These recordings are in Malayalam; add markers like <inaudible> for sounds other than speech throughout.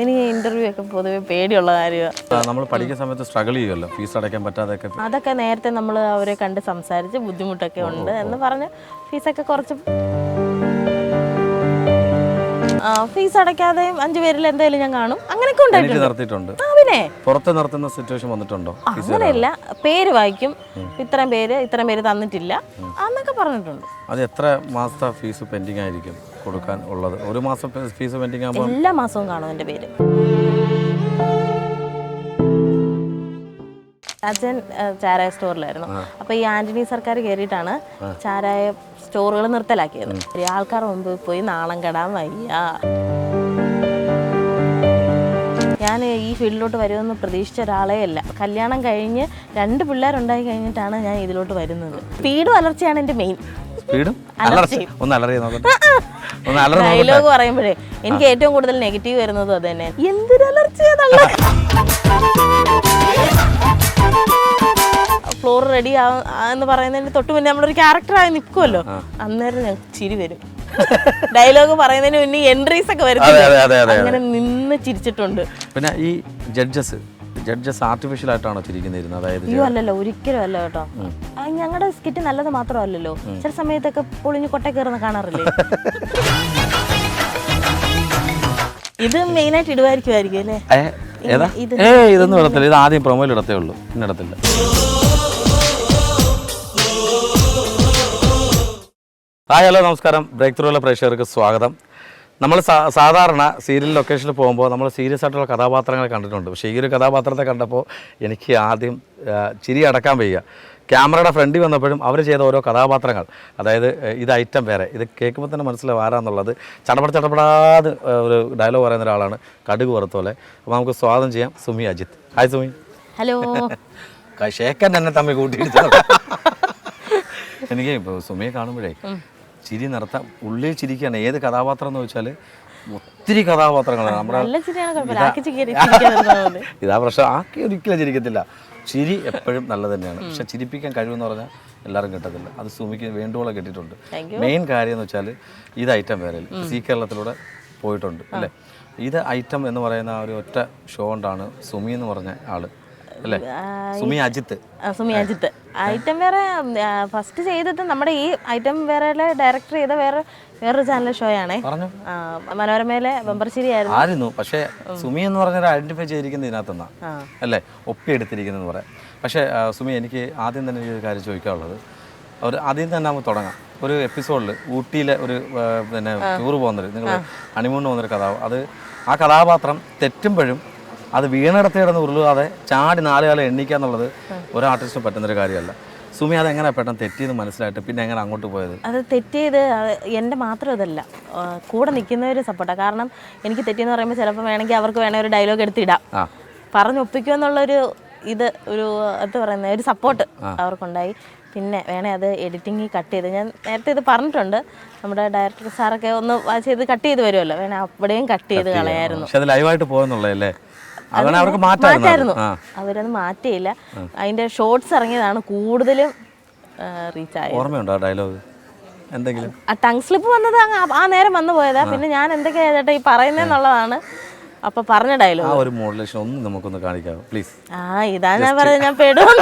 എനിക്ക് ഇന്റർവ്യൂ ഒക്കെ പൊതുവെ പേടിയുള്ള കാര്യമാണ് നമ്മൾ പഠിക്കുന്ന സമയത്ത് സ്ട്രഗിൾ ചെയ്യുമല്ലോ ഫീസ് അടയ്ക്കാൻ പറ്റാതെ അതൊക്കെ നേരത്തെ നമ്മൾ അവരെ കണ്ട് സംസാരിച്ച് ബുദ്ധിമുട്ടൊക്കെ ഉണ്ട് എന്ന് പറഞ്ഞ് ഫീസൊക്കെ കുറച്ച് ഫീസ് അടയ്ക്കാതെയും അഞ്ചു പേരിൽ എന്തായാലും ഞാൻ കാണും. അങ്ങനെയൊക്കെ ഉണ്ടായിട്ടുണ്ട്. പിന്നെ? പുറത്ത് നിർത്തുന്ന സിറ്റുവേഷൻ വന്നിട്ടുണ്ടോ? അങ്ങനെയല്ല. പേര് വായിക്കും. ഇത്രയും പേര് ഇത്രയും പേര് തന്നിട്ടില്ല. എന്നൊക്കെ പറഞ്ഞിട്ടുണ്ട്. അത് എത്ര മാസത്തെ ഫീസ് പെൻഡിങ് ആയിരിക്കും? കൊടുക്കാൻ ഉള്ളത്. ഒരു മാസം ഫീസ് പെൻഡിങ് ആകുമ്പോൾ എല്ലാ മാസവും കാണും എന്റെ പേര്. അച്ഛൻ ചാരായ സ്റ്റോറിലായിരുന്നു. അപ്പൊ ഈ ആന്റണി സർക്കാർ കയറിയിട്ടാണ് ചാരായ സ്റ്റോറുകൾ നിർത്തലാക്കിയത്. ഈ ആൾക്കാർ മുമ്പ് പോയി നാളം കെടാൻ വയ്യ. ഞാൻ ഈ ഫീൽഡിലോട്ട് വരുമെന്ന് പ്രതീക്ഷിച്ച ഒരാളേ അല്ല. കല്യാണം കഴിഞ്ഞ് രണ്ട് പിള്ളേരുണ്ടായി കഴിഞ്ഞിട്ടാണ് ഞാൻ ഇതിലോട്ട് വരുന്നത്. സ്പീഡും വളർച്ചയാണ് എന്റെ മെയിൻ സ്പീഡും. ഒന്ന് അലറിയ നോക്കട്ടെ. ഡയലോഗ് പറയുമ്പോഴേ എനിക്ക് ഏറ്റവും കൂടുതൽ നെഗറ്റീവ് വരുന്നതും അത് തന്നെ. എന്തൊരു അലർച്ചയാണല്ല ഫ്ലോർ റെഡി എന്ന് പറയുന്നതിന് തൊട്ട് മുന്നേ നമ്മളൊരു ക്യാരക്ടറായി നിൽക്കുമല്ലോ അന്നേരം ഞങ്ങൾക്ക് ചിരി വരും. ഡയലോഗ് പറയുന്നതിന് മുന്നേ എൻട്രീസ് ഒക്കെ വരും അങ്ങനെ നിന്ന് ചിരിച്ചിട്ടുണ്ട്. പിന്നെ ഈ ജഡ്ജസ് ജഡ്ജസ് ആർട്ടിഫിഷ്യൽ ആയിട്ടാണോ തിരിക്കുന്നിരുന്നത് അതായത് അയ്യോ അല്ലല്ലോ ഒരിക്കലും അല്ല കേട്ടോ. ഞങ്ങളുടെ സ്കിറ്റ് നല്ലത് മാത്രമല്ലല്ലോ. ചില സമയത്തൊക്കെ പൊളിഞ്ഞ് കൊട്ട കയറുന്ന കാണാറില്ലേ? <laughs> ഇത് മെയിനായിട്ട് ഇടുവായിരിക്കുമായിരിക്കും അല്ലേ? ഏതാ? ഇത് ഏ ഇതൊന്നും ഇടത്തില്ല. ഇത് ആദ്യം പ്രൊമോയിൽ ഇടത്തേ ഉള്ളൂ. പിന്നെ ഇടത്തില്ല. ഹായ് ഹലോ നമസ്കാരം. ബ്രേക്ക് ത്രൂവിലെ പ്രേക്ഷകർക്ക് സ്വാഗതം. നമ്മൾ സാ- സാധാരണ സീരിയൽ ലൊക്കേഷനിൽ പോകുമ്പോൾ നമ്മൾ സീരിയസ് ആയിട്ടുള്ള കഥാപാത്രങ്ങളെ കണ്ടിട്ടുണ്ട്. പക്ഷേ ഈ ഒരു കഥാപാത്രത്തെ കണ്ടപ്പോൾ എനിക്ക് ആദ്യം ചിരി അടക്കാൻ വയ്യ. ക്യാമറയുടെ ഫ്രണ്ടിൽ വന്നപ്പോഴും അവർ ചെയ്ത ഓരോ കഥാപാത്രങ്ങൾ അതായത് ഇത് ഐറ്റം വേറെ. ഇത് കേൾക്കുമ്പോൾ തന്നെ മനസ്സിലാവും ആരാന്നുള്ളത്. ചടപട ചടപടാതെ ഒരു ഡയലോഗ് പറയുന്ന ഒരാളാണ് കടുക് പുറത്തോലെ അപ്പോൾ നമുക്ക് സ്വാഗതം ചെയ്യാം Sumi Ajith hi Sumi. Hello shaken തന്നെ തമ്മിൽ കൂട്ടിയിട്ട് എനിക്ക് സുമിയെ കാണുമ്പോഴേ ചിരി നിർത്താം ഉള്ളിൽ ചിരിക്കുകയാണ്. ഏത് കഥാപാത്രം എന്ന് വെച്ചാൽ ഒത്തിരി കഥാപാത്രങ്ങളാണ്. നമ്മുടെ <laughs> ഇതാ പ്രശ്നം. ആക്കി ഒരിക്കലും ചിരിക്കത്തില്ല. ചിരി എപ്പോഴും നല്ലത് തന്നെയാണ്. പക്ഷെ ചിരിപ്പിക്കാൻ കഴിവെന്ന് പറഞ്ഞാൽ എല്ലാവരും കിട്ടത്തില്ല. അത് സുമിക്ക് വേണ്ടുവോളം കിട്ടിയിട്ടുണ്ട്. മെയിൻ കാര്യം എന്ന് വെച്ചാൽ ഇത് ഐറ്റം വേറെ സി കേരളത്തിലൂടെ പോയിട്ടുണ്ട്. അല്ലേ? ഇത് ഐറ്റം എന്ന് പറയുന്ന ഒരു ഒറ്റ ഷോ കൊണ്ടാണ് സുമി എന്ന് പറഞ്ഞ ആൾ. അല്ലേ? സുമി അജിത്ത്. സുമി അജിത്ത്. ഐറ്റം വേറെ ഫസ്റ്റ് ചെയ്തിട്ട് നമ്മുടെ ഈ ഐറ്റം വേറെ ഡയറക്ടർ ചെയ്ത വേറെ വേറൊരു ചാനൽ ഷോ ആണേ. പറഞ്ഞു. മനോരമയിലെ ബംബർശ്ശേരി ആയിരുന്നു. ആയിരുന്നു പക്ഷേ സുമി എന്ന് പറഞ്ഞൊരു ഐഡന്റിഫൈ ചെയ്തിരിക്കുന്നത് ഇതിനകത്തുനിന്നാ. അല്ലേ? ഒപ്പി എടുത്തിരിക്കുന്നതെന്ന് പറയാം. പക്ഷേ സുമി എനിക്ക് ആദ്യം തന്നെ ഒരു കാര്യം ചോദിക്കാനുള്ളത്. ഒരു ആദ്യം തന്നെ നമുക്ക് തുടങ്ങാം. ഒരു എപ്പിസോഡിൽ ഊട്ടിയിലെ ഒരു പിന്നെ ടൂർ പോകുന്നൊരു നിങ്ങൾ ഹണിമൂണിന് പോകുന്നൊരു കഥാ. അത് ആ കഥാപാത്രം തെറ്റുമ്പോഴും അത് വീണിടത്ത് കിടന്ന് ഉരുളാതെ ചാടി നാലുകാലം എണ്ണിക്കുക എന്നുള്ളത് ഒരു ആർട്ടിസ്റ്റിന് പറ്റുന്നൊരു കാര്യമല്ല. സുമി അതെങ്ങനെ പെട്ടെന്ന് തെറ്റിയെന്ന് മനസ്സിലായിട്ട് പിന്നെ എങ്ങനെ അങ്ങോട്ട് പോയത്? അത് തെറ്റിയത് എന്റെ മാത്രം ഇതല്ല. കൂടെ നിൽക്കുന്നവർ സപ്പോർട്ടാണ് കാരണം എനിക്ക് തെറ്റിയെന്ന് പറയുമ്പോൾ ചിലപ്പോൾ വേണമെങ്കിൽ അവർക്ക് വേണമെങ്കിൽ ഒരു ഡയലോഗ് എടുത്തിടാം പറഞ്ഞൊപ്പിക്കുക എന്നുള്ളൊരു ഇത് ഒരു എന്താ പറയുന്നത് ഒരു സപ്പോർട്ട് അവർക്കുണ്ടായി. പിന്നെ വേണേ അത് എഡിറ്റിംഗ് കട്ട് ചെയ്ത് ഞാൻ നേരത്തെ ഇത് പറഞ്ഞിട്ടുണ്ട്. നമ്മുടെ ഡയറക്ടർ സാറൊക്കെ ഒന്ന് ചെയ്ത് കട്ട് ചെയ്ത് വരുമല്ലോ. വേണേ അവിടെയും കട്ട് ചെയ്ത് കളയായിരുന്നു. ലൈവായിട്ട് പോയെന്നുള്ളതല്ലേ അങ്ങനെ അവർക്ക് മാറ്റായിരുന്നു അവരത് മാറ്റിയില്ല. അതിന്റെ ഷോർട്സ് ഇറങ്ങിയതാണ് കൂടുതലും റീച്ച് ആയത്. ഓർമ്മയുണ്ടോ ഡയലോഗ് എന്തെങ്കിലും? ആ ടങ് സ്ലിപ്പ് വന്നത് ആ- നേരം വന്നു പോയതാ. പിന്നെ ഞാൻ എന്തൊക്കെയാ ചേട്ടാ ഈ പറയുന്നതെന്നുള്ളതാണ് അപ്പൊ പറഞ്ഞ ഡയലോഗ് ആ ഒരു മോഡുലേഷൻ ഒന്ന് നമുക്കൊന്ന് കാണിക്കാമോ പ്ലീസ് ആ ഇതാ ഞാൻ പറഞ്ഞത് ഞാൻ പേടുന്നു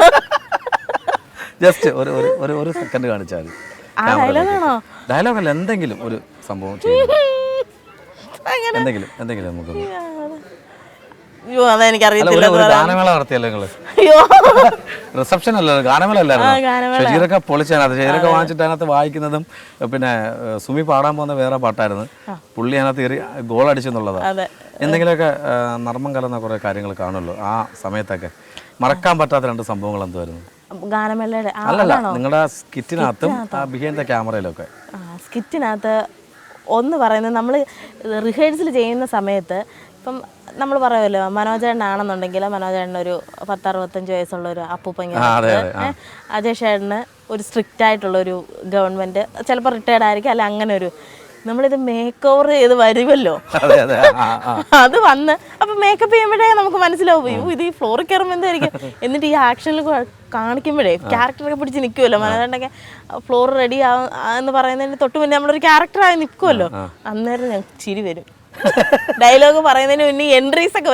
ജസ്റ്റ് <laughs> ഒരു ഒരു ഒരു സെക്കൻഡ് കാണിച്ചാൽ ഡയലോഗാണോ ഡയലോഗ് അല്ല എന്തെങ്കിലും ഒരു സംഭവം. <laughs> എന്തെങ്കിലും എന്തെങ്കിലും നമുക്കൊന്ന്. അയ്യോ അതെനിക്കറിയത്തില്ല ഗാനമേള നടത്തിയല്ലോ നിങ്ങൾ? അയ്യോ. റിസപ്ഷൻ അല്ല ഗാനമേള അല്ലായിരുന്നു. ഷജീറൊക്കെ പൊളിച്ചതിനകത്ത് ഷജീറൊക്കെ വാങ്ങിച്ചിട്ട് അതിനകത്ത് വായിക്കുന്നതും പിന്നെ സുമി പാടാൻ പോകുന്ന വേറെ പാട്ടായിരുന്നു. പുള്ളി അതിനകത്ത് കയറി ഗോൾ അടിച്ചെന്നുള്ളതാണ് അതെ. എന്തെങ്കിലുമൊക്കെ നർമ്മം കലർന്ന കുറേ കാര്യങ്ങൾ കാണുമല്ലോ ആ സമയത്തൊക്കെ. മറക്കാൻ പറ്റാത്ത രണ്ട് സംഭവങ്ങൾ എന്തുവായിരുന്നു? ഗാനമേളയുടെ അല്ലല്ല? നിങ്ങളുടെ സ്കിറ്റിനകത്തും ബിഹൈൻഡ് ദ ക്യാമറയിലൊക്കെ സ്കിറ്റിനകത്ത് ഒന്ന് പറയുന്നത് നമ്മൾ റിഹേഴ്സൽ ചെയ്യുന്ന സമയത്ത് ഇപ്പം നമ്മൾ പറയുമല്ലോ മനോജേട്ടനാണെന്നുണ്ടെങ്കിൽ മനോജേട്ടൻ ഒരു പത്തറുപത്തഞ്ച് വയസ്സുള്ള ഒരു അപ്പൂപ്പൻ. അജയ് ചേട്ടന് ഒരു സ്ട്രിക്റ്റ് ആയിട്ടുള്ള ഒരു ഗവൺമെന്റ് ചിലപ്പോൾ റിട്ടയർഡ് ആയിരിക്കും അല്ല അങ്ങനെ ഒരു നമ്മളിത് മേക്ക് ഓവർ ചെയ്ത് വരുമല്ലോ. അതെ <laughs> വന്ന് അപ്പൊ മേക്കപ്പ് ചെയ്യുമ്പോഴേ നമുക്ക് മനസ്സിലാവും ഇത് ഈ ഫ്ലോർ കയറുമ്പോൾ എന്തായിരിക്കും എന്നിട്ട് ഈ ആക്ഷനിൽ കാണിക്കുമ്പോഴേ ക്യാരക്ടറൊക്കെ പിടിച്ച് നിൽക്കുമല്ലോ മനോരണ്ടൊക്കെ ഫ്ലോർ റെഡി ആവും എന്ന് പറയുന്നതിന് തൊട്ട് മുന്നേ നമ്മളൊരു ക്യാരക്ടറായി നിൽക്കുമല്ലോ അന്നേരം ഞങ്ങൾക്ക് ചിരി വരും. ഡയലോഗ് പറയുന്നതിന് മുന്നേ എൻട്രീസ് ഒക്കെ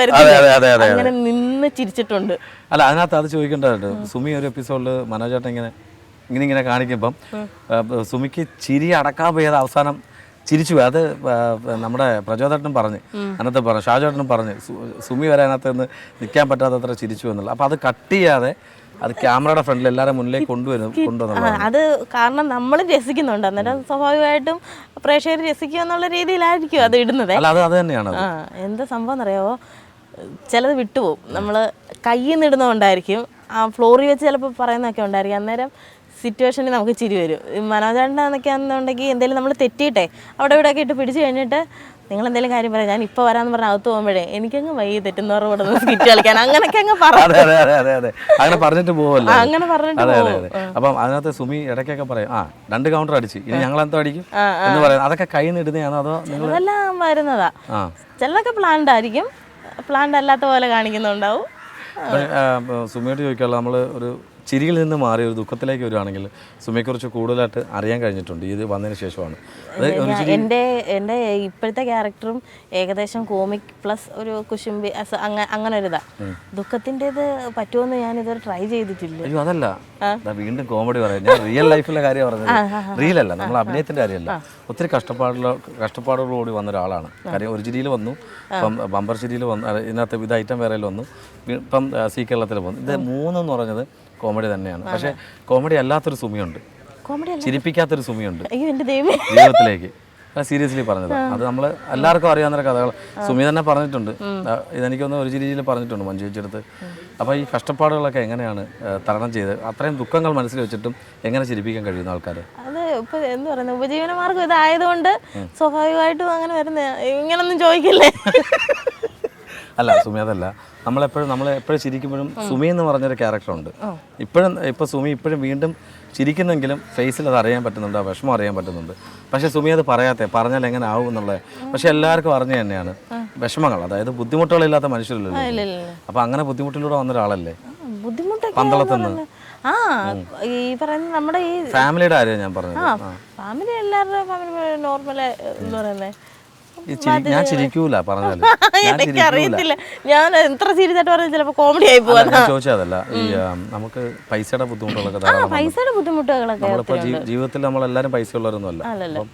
അതെ അങ്ങനെ നിന്ന് ചിരിച്ചിട്ടുണ്ട്. അല്ല അതിനകത്ത് അത് ചോദിക്കേണ്ടതുണ്ട്. സുമി ഒരു എപ്പിസോഡിൽ മനോജേട്ടൻ ഇങ്ങനെ ഇങ്ങനെ ഇങ്ങനെ കാണിക്കുമ്പം സുമിക്ക് ചിരി അടക്കാൻ പോയത് അവസാനം ചിരിച്ചു. അത് നമ്മുടെ പ്രചോദേട്ടനും പറഞ്ഞ്. അതിനകത്ത് പറഞ്ഞു ഷാജോട്ടനും പറഞ്ഞ് സുമി വരെ അതിനകത്ത് നിന്ന് നിൽക്കാൻ പറ്റാത്തത്ര ചിരിച്ചു എന്നുള്ളത്. അപ്പോൾ അത് കട്ട് ചെയ്യാതെ അത് ക്യാമറയുടെ ഫ്രണ്ടിൽ എല്ലാവരും മുന്നിലേക്ക് കൊണ്ടുവരും കൊണ്ടുവന്നു അത് കാരണം നമ്മൾ രസിക്കുന്നുണ്ട്. അന്നേരം സ്വാഭാവികമായിട്ടും പ്രേക്ഷകർ രസിക്കുക എന്നുള്ള രീതിയിലായിരിക്കും അത് ഇടുന്നത്. അല്ല അത് അത് തന്നെയാണ് എന്താ സംഭവം എന്നറിയാവോ? ചിലത് വിട്ടുപോകും. നമ്മൾ കയ്യിൽ നിന്ന് ഇടുന്നതുകൊണ്ടായിരിക്കും ആ ഫ്ലോറിൽ വെച്ച് ചിലപ്പോൾ പറയുന്നതൊക്കെ ഉണ്ടായിരിക്കും. അന്നേരം സിറ്റുവേഷനിൽ നമുക്ക് ചിരി വരും. മനോജാണ്ടെന്നൊക്കെ ആണെന്നുണ്ടെങ്കിൽ എന്തെങ്കിലും നമ്മൾ തെറ്റിയിട്ടെ അവിടെ ഇവിടെയൊക്കെ ഇട്ട് പിടിച്ച് കഴിഞ്ഞിട്ട് നിങ്ങൾ എന്തെങ്കിലും കാര്യം പറയാം. ഞാൻ ഇപ്പോൾ വരാന്ന് പറഞ്ഞാൽ അകത്ത് പോകുമ്പോഴേ എനിക്കങ്ങ് വൈകി തെറ്റുന്നവർ കൂടെ നിന്ന് സ്കിറ്റ് കളിക്കാൻ. അങ്ങനെയൊക്കെ അങ്ങ് അങ്ങനെ പറഞ്ഞിട്ട് പോവല്ലോ? അങ്ങനെ പറഞ്ഞിട്ട് അപ്പം അതിനകത്ത് സുമി ഇടയ്ക്കൊക്കെ പറയും ആ രണ്ട് കൗണ്ടർ അടിച്ച്. ഇനി ഞങ്ങൾ എന്തോ അടിക്കും? എന്ന് അതൊക്കെ കൈ നിടുന്നതാണോ അതോ അതെല്ലാം വരുന്നതാ. ചിലതൊക്കെ പ്ലാൻഡ് ആയിരിക്കും. പ്ലാൻഡ് അല്ലാത്ത പോലെ കാണിക്കുന്നുണ്ടാവും. ഇപ്പൊ സുമിയോട് ചോദിക്കാനുള്ള നമ്മൾ ഒരു ചിരിയിൽ നിന്ന് മാറി ഒരു ദുഃഖത്തിലേക്ക് വരുവാണെങ്കിൽ സുമയെക്കുറിച്ച് കൂടുതലായിട്ട് അറിയാൻ കഴിഞ്ഞിട്ടുണ്ട്. ഇത് വന്നതിന് ശേഷമാണ്. എന്റെ എന്റെ ഇപ്പോഴത്തെ ക്യാരക്ടറും ഏകദേശം കോമിക് പ്ലസ് ഒരു കുശുംബി അങ്ങനെ ഒരു ഇതാ. ദുഃഖത്തിന്റെത് പറ്റുമെന്ന് ഞാൻ ഇതുവരെ ട്രൈ ചെയ്തിട്ടില്ല. അയ്യോ അതല്ല. വീണ്ടും കോമഡി പറയാം. ഞാൻ റിയൽ ലൈഫിലെ കാര്യം പറഞ്ഞത് റിയൽ അല്ല. നമ്മൾ അഭിനയത്തിന്റെ കാര്യമല്ല. ഒത്തിരി കഷ്ടപ്പാടുള്ള കഷ്ടപ്പാടുകളോടി വന്ന ഒരാളാണ്. കാര്യം ഒരു ചിരിയിൽ വന്നു. ഇപ്പം ബമ്പർ ചിരിയിൽ വന്നു. ഇതിനകത്ത് ഇത് ഐറ്റം വേറെ വന്നു. ഇപ്പം സി കേരളത്തിൽ വന്നു. ഇത് മൂന്നെന്ന് പറഞ്ഞത് കോമഡി തന്നെയാണ്. പക്ഷേ കോമഡി അല്ലാത്തൊരു സുമിയുണ്ട്. ചിരിപ്പിക്കാത്തൊരു സുമിയുണ്ട്. ജീവിതത്തിലേക്ക് സീരിയസ്ലി പറഞ്ഞത്. അത് നമ്മൾ എല്ലാവർക്കും അറിയാവുന്ന കഥകൾ സുമി തന്നെ പറഞ്ഞിട്ടുണ്ട്. ഇതെനിക്കൊന്ന് ഒരു ചിരിയിൽ പറഞ്ഞിട്ടുണ്ട് മഞ്ജു ചേച്ചിയെടുത്ത് അപ്പോൾ ഈ കഷ്ടപ്പാടുകളൊക്കെ എങ്ങനെയാണ് തരണം ചെയ്ത് അത്രയും ദുഃഖങ്ങൾ മനസ്സിൽ വെച്ചിട്ടും എങ്ങനെ ചിരിപ്പിക്കാൻ കഴിയുന്ന ആൾക്കാരെ? അത് ഇപ്പൊ എന്ത് പറയുന്നത്? ഉപജീവനമാർഗം ഇതായതുകൊണ്ട് സ്വാഭാവികമായിട്ടും അങ്ങനെ വരുന്ന ഇങ്ങനൊന്നും ചോദിക്കില്ലേ? അല്ല സുമി അതല്ല. നമ്മളെപ്പോഴും നമ്മൾ എപ്പോഴും ചിരിക്കുമ്പോഴും സുമി എന്ന് പറഞ്ഞൊരു ക്യാരക്ടറുണ്ട് ഇപ്പോഴും ഇപ്പോൾ സുമി ഇപ്പോഴും വീണ്ടും ചിരിക്കുന്നെങ്കിലും ഫേസിൽ അത് അറിയാൻ പറ്റുന്നുണ്ട് ആ വിഷമം അറിയാൻ പറ്റുന്നുണ്ട്. പക്ഷെ സുമി അത് പറയാത്തെ പറഞ്ഞാൽ എങ്ങനെ ആവും എന്നുള്ളത് പക്ഷെ എല്ലാവർക്കും അറിഞ്ഞു തന്നെയാണ്. വിഷമങ്ങൾ അതായത് ബുദ്ധിമുട്ടുകളില്ലാത്ത മനുഷ്യരല്ലല്ലോ ഇല്ല. അപ്പോൾ അങ്ങനെ ബുദ്ധിമുട്ടിലൂടെ വന്ന ഒരാളല്ലേ? പന്തളത്തുനിന്ന്. ആ ഈ പറയുന്ന നമ്മുടെ ഈ ഫാമിലിയുടെ കാര്യമാണ് ഞാൻ പറഞ്ഞത്. ഫാമിലി എല്ലാവരുടെ ഫാമിലി നോർമൽ എന്ന് പറയുന്നത്. ഞാൻ ചിരിക്കൂല പറഞ്ഞാൽ എനിക്ക് അറിയത്തില്ല. ഞാൻ എത്ര സീരിയസായിട്ട് പറഞ്ഞാൽ ചിലപ്പോൾ കോമഡി ആയി പോവാ ചോദിച്ചതല്ല ഈ നമുക്ക് പൈസയുടെ ബുദ്ധിമുട്ടുകളൊക്കെ. പൈസയുടെ ബുദ്ധിമുട്ടുകളൊക്കെ നമ്മളിപ്പോ ജീവിതത്തിൽ നമ്മളെല്ലാരും പൈസ ഉള്ളവരൊന്നും അല്ല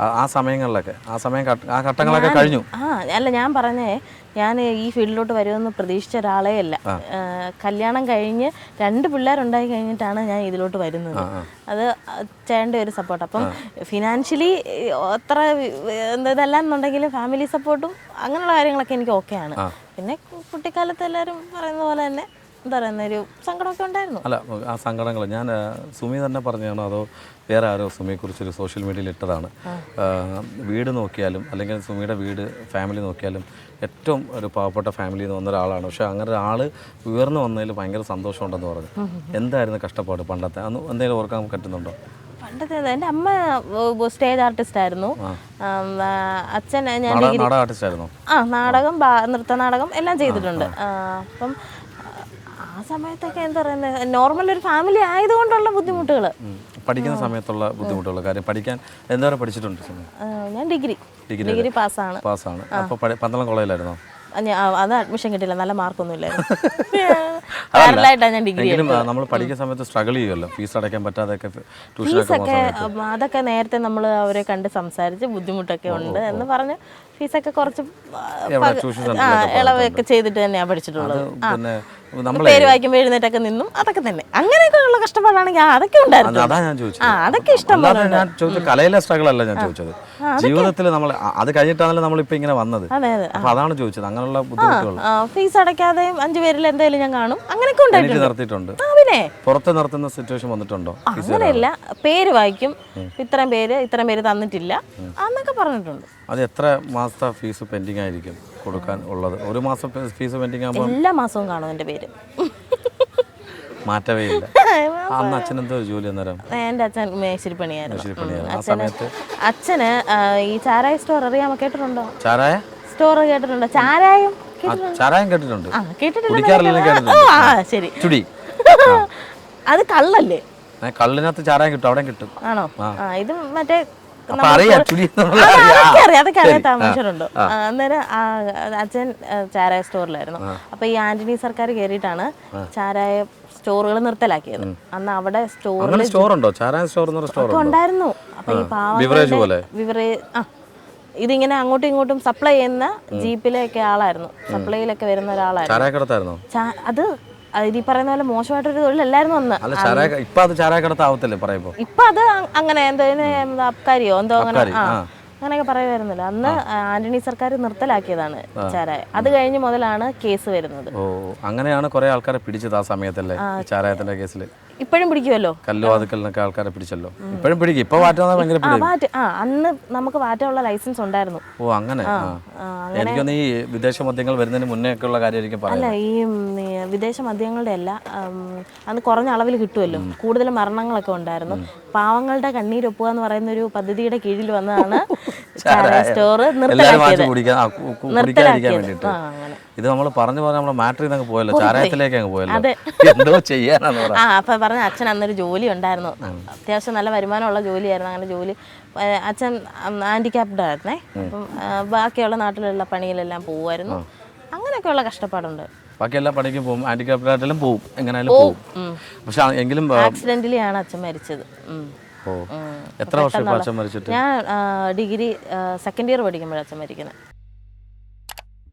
ആ- സമയങ്ങളിലൊക്കെ ആ സമയം ആ ഘട്ടങ്ങളൊക്കെ കഴിഞ്ഞു. അല്ല ഞാൻ പറഞ്ഞേ ഞാൻ ഈ ഫീൽഡിലോട്ട് വരുമെന്ന് പ്രതീക്ഷിച്ച ഒരാളേ അല്ല. കല്യാണം കഴിഞ്ഞ് രണ്ട് പിള്ളേരുണ്ടായി കഴിഞ്ഞിട്ടാണ് ഞാൻ ഇതിലോട്ട് വരുന്നത്. അത് ചേട്ടന്റെ ഒരു സപ്പോർട്ട് അപ്പം ഫിനാൻഷ്യലി അത്ര ഇതല്ല എന്നുണ്ടെങ്കിലും ഫാമിലി സപ്പോർട്ടും അങ്ങനെയുള്ള കാര്യങ്ങളൊക്കെ എനിക്ക് ഓക്കെയാണ് പിന്നെ കുട്ടിക്കാലത്ത് എല്ലാവരും പറയുന്ന പോലെ തന്നെ എന്താ പറയുന്ന ഒരു സങ്കടമൊക്കെ ഉണ്ടായിരുന്നു. അല്ല ആ സങ്കടങ്ങൾ. ഞാൻ സുമി തന്നെ പറഞ്ഞാണോ അതോ വേറെ ആരോ സുമിയെക്കുറിച്ചൊരു സോഷ്യൽ മീഡിയയിൽ ഇട്ടതാണ്. വീട് നോക്കിയാലും അല്ലെങ്കിൽ സുമിയുടെ വീട് ഫാമിലി നോക്കിയാലും ഏറ്റവും ഒരു പാവപ്പെട്ട ഫാമിലിയിൽ നിന്ന് വന്ന ഒരാളാണ്. പക്ഷെ അങ്ങനെ ഒരാൾ ഉയർന്നു വന്നതിൽ ഭയങ്കര സന്തോഷമുണ്ടെന്ന് പറഞ്ഞു. എന്തായിരുന്നു കഷ്ടപ്പാട് പണ്ടത്തെ? അന്ന് എന്തെങ്കിലും ഓർക്കാൻ പറ്റുന്നുണ്ടോ? പണ്ടത്തെ എന്റെ അമ്മ സ്റ്റേജ് ആർട്ടിസ്റ്റ് ആയിരുന്നു. അച്ഛൻ ഞാൻ ആ നാടകം നൃത്ത നാടകം എല്ലാം ചെയ്തിട്ടുണ്ട്. അപ്പം സമയത്തൊക്കെ എന്താ പറയുന്നത് നോർമൽ ഒരു ഫാമിലി ആയതുകൊണ്ടുള്ള ബുദ്ധിമുട്ടുകൾ പഠിക്കുന്ന സമയത്തുള്ള ബുദ്ധിമുട്ടുള്ള കാര്യം പഠിക്കാൻ എന്തോരം പഠിച്ചിട്ടുണ്ട് ഞാൻ ഡിഗ്രി. ഡിഗ്രി പാസ്സാണ്. പാസ്സാണ്. അപ്പോൾ പന്തളം കോളേജിലായിരുന്നോ? അത് അഡ്മിഷൻ കിട്ടില്ല നല്ല മാർക്കൊന്നും ഇല്ലായിരുന്നു <laughs> ഞാൻ ഡിഗ്രി എങ്കിലും നമ്മൾ പഠിക്കുന്ന സമയത്ത് സ്ട്രഗിൾ ചെയ്യുമല്ലോ ഫീസ് അടയ്ക്കാൻ ട്യൂഷനൊക്കെ ഫീസൊക്കെ അതൊക്കെ നേരത്തെ നമ്മൾ അവരെ കണ്ട് സംസാരിച്ച് ബുദ്ധിമുട്ടൊക്കെ ഉണ്ട് എന്ന് പറഞ്ഞ് ഫീസൊക്കെ കുറച്ച് ഇളവൊക്കെ ചെയ്തിട്ട് തന്നെയാ പഠിച്ചിട്ടുള്ളത്. നമ്മൾ പേര് വായിക്കുമ്പോൾ എഴുന്നേറ്റൊക്കെ നിന്നും അതൊക്കെ തന്നെ. അങ്ങനെയൊക്കെ ഉള്ള കഷ്ടപ്പാടാണെങ്കിൽ അതൊക്കെ ഉണ്ടായിരുന്നു. അതാ ഞാൻ ചോദിച്ചത്. അതൊക്കെ ഇഷ്ടം ഞാൻ ചോദിച്ചത് കലയിലെ സ്ട്രഗിൾ അല്ല ഞാൻ ചോദിച്ചത്. ജീവിതത്തിൽ നമ്മൾ അത് കഴിഞ്ഞിട്ടാണല്ലോ നമ്മളിപ്പോ ഇങ്ങനെ വന്നത്. അതെ അതെ അതാണ് ചോദിച്ചത്. അങ്ങനെയുള്ള ബുദ്ധിമുട്ടുകൾ ഫീസ് അടയ്ക്കാതെയും അഞ്ചു പേരിൽ എന്തായാലും ഞാൻ കാണും. അങ്ങനെയൊക്കെ എനിക്ക് ഉണ്ടായിട്ടുണ്ട്. പിന്നെ? പുറത്ത് നിർത്തുന്ന സിറ്റുവേഷൻ വന്നിട്ടുണ്ടോ? അങ്ങനെയല്ല. പേര് വായിക്കും. ഇത്രയും പേര് ഇത്രയും പേര് തന്നിട്ടില്ല. അന്നൊക്കെ പറഞ്ഞിട്ടുണ്ട്. അത് എത്ര മാസത്തെ ഫീസ് പെൻഡിങ് ആയിരിക്കും കൊടുക്കാൻ ഉള്ളത്? ഒരു മാസം ഫീസ് പെൻഡിങ് ആകുമ്പോൾ എല്ലാ മാസവും കാണും എന്റെ പേര്. മാറ്റവേ ഇല്ല. <laughs> അന്ന് അച്ഛൻ എന്തോ ജോലി അന്നേരം? എന്റെ അച്ഛൻ മേശിരി പണിയായിരുന്നു. മേശിരിപ്പണിയായിരുന്നു. അച്ഛന്? ഈ ചാരായ സ്റ്റോർ അറിയാമോ? കേട്ടിട്ടുണ്ടോ? ചാരായ? സ്റ്റോർ കേട്ടിട്ടുണ്ടോ? ചാരായം? ചാരായം കേട്ടിട്ടുണ്ട്. ശരി. ചുടി. <laughs> അത് കള്ളല്ലേ? കള്ളിനകത്ത് ചാരായം കിട്ടും അവിടെ കിട്ടും. ആണോ? ഇത് മറ്റേ. അതൊക്കെ അറിയാം അതൊക്കെ അറിയാത്ത മനുഷ്യരുണ്ട് അന്നേരം അച്ഛൻ ചാരായ സ്റ്റോറിലായിരുന്നു. അപ്പൊ ഈ ആന്റണി സർക്കാർ കയറിയിട്ടാണ് ചാരായ സ്റ്റോറുകൾ നിർത്തലാക്കിയത്. അന്ന് അവിടെ സ്റ്റോറിൽ ഉണ്ടോ ചാരായ സ്റ്റോർ ഉണ്ടായിരുന്നു. അപ്പൊ ഈ പാവ പോലെ. വിവറേ ആ ഇതിങ്ങനെ അങ്ങോട്ടും ഇങ്ങോട്ടും സപ്ലൈ ചെയ്യുന്ന ജീപ്പിലൊക്കെ ആളായിരുന്നു. സപ്ലൈയിലൊക്കെ വരുന്ന ഒരാളായിരുന്നു. അത് ഈ പറയുന്ന പോലെ മോശമായിട്ടൊരു തൊഴിലല്ലായിരുന്നു അന്ന്. ഇപ്പൊ അത് പറയുമ്പോ? ഇപ്പൊ അത് അങ്ങനെ എന്തോ അബ്കാരിയോ എന്തോ അങ്ങനെ. അങ്ങനെയൊക്കെ പറയുമായിരുന്നല്ലോ. അന്ന് ആന്റണി സർക്കാർ നിർത്തലാക്കിയതാണ് ചാരായ. അത് കഴിഞ്ഞ് മുതലാണ് കേസ് വരുന്നത്. ഓ അങ്ങനെയാണ് കുറെ ആൾക്കാരെ പിടിച്ചത് ആ സമയത്തല്ലേ ചാരായത്തിന്റെ കേസിൽ ഇപ്പോഴും പിടിക്കുമല്ലോ കല്ലുവാതുക്കലിനൊക്കെ ആൾക്കാരെ പിടിച്ചല്ലോ. ഇപ്പോഴും പിടിക്കും. ഇപ്പൊ മാറ്റുന്നത് ഭയങ്കര വാറ്റ് ആ അന്ന് നമുക്ക് വാറ്റാനുള്ള ലൈസൻസ് ഉണ്ടായിരുന്നു. ഓ അങ്ങനെ? എനിക്കൊന്ന് ഈ വിദേശ മദ്യങ്ങൾ വരുന്നതിന് മുന്നേ ഒക്കെ ഉള്ള കാര്യമായിരിക്കും അല്ല ഈ വിദേശ മദ്യങ്ങളുടെ അല്ല അന്ന് കുറഞ്ഞ അളവിൽ കിട്ടുമല്ലോ. കൂടുതൽ മരണങ്ങളൊക്കെ ഉണ്ടായിരുന്നു. പാവങ്ങളുടെ കണ്ണീരൊപ്പുക എന്ന് പറയുന്ന ഒരു പദ്ധതിയുടെ കീഴിൽ വന്നതാണ് <laughs> സ്റ്റോർ നിർത്തലാക്കിയത്. ആ അങ്ങനെ. ഇത് നമ്മൾ പറഞ്ഞു പറഞ്ഞ നമ്മളെ മാറ്ററിൽ നിന്ന് പോയല്ലോ. ചാരായത്തിലേക്ക് അങ്ങ് പോയല്ലോ. എന്തോ ചെയ്യാനാണ് ആ അപ്പൊ പറഞ്ഞ അച്ഛൻ അന്നൊരു ജോലി ഉണ്ടായിരുന്നു. അത്യാവശ്യം നല്ല വരുമാനമുള്ള ജോലിയായിരുന്നു. അങ്ങനെ ജോലി അച്ഛൻ ഹാൻഡിക്യാപ്ഡ് ആയിരുന്നേ. അപ്പം ബാക്കിയുള്ള നാട്ടിലുള്ള പണിയിലെല്ലാം പോവായിരുന്നു അങ്ങനെയൊക്കെയുള്ള കഷ്ടപ്പാടുണ്ട്. ബാക്കി എല്ലാ പണിക്കും പോകും ഹാൻഡിക്രാഫ്റ്റായിട്ടെല്ലാം പോകും എങ്ങനെയാലും പോകും പക്ഷെ എങ്കിലും ആക്സിഡന്റിലാണ് ആണ് അച്ഛൻ മരിച്ചത്. ഓ. എത്ര വർഷം അച്ഛൻ മരിച്ചിട്ട്? ഞാൻ ഡിഗ്രി സെക്കൻഡ് ഇയർ പഠിക്കുമ്പോഴാണ് അച്ഛൻ മരിക്കുന്നത്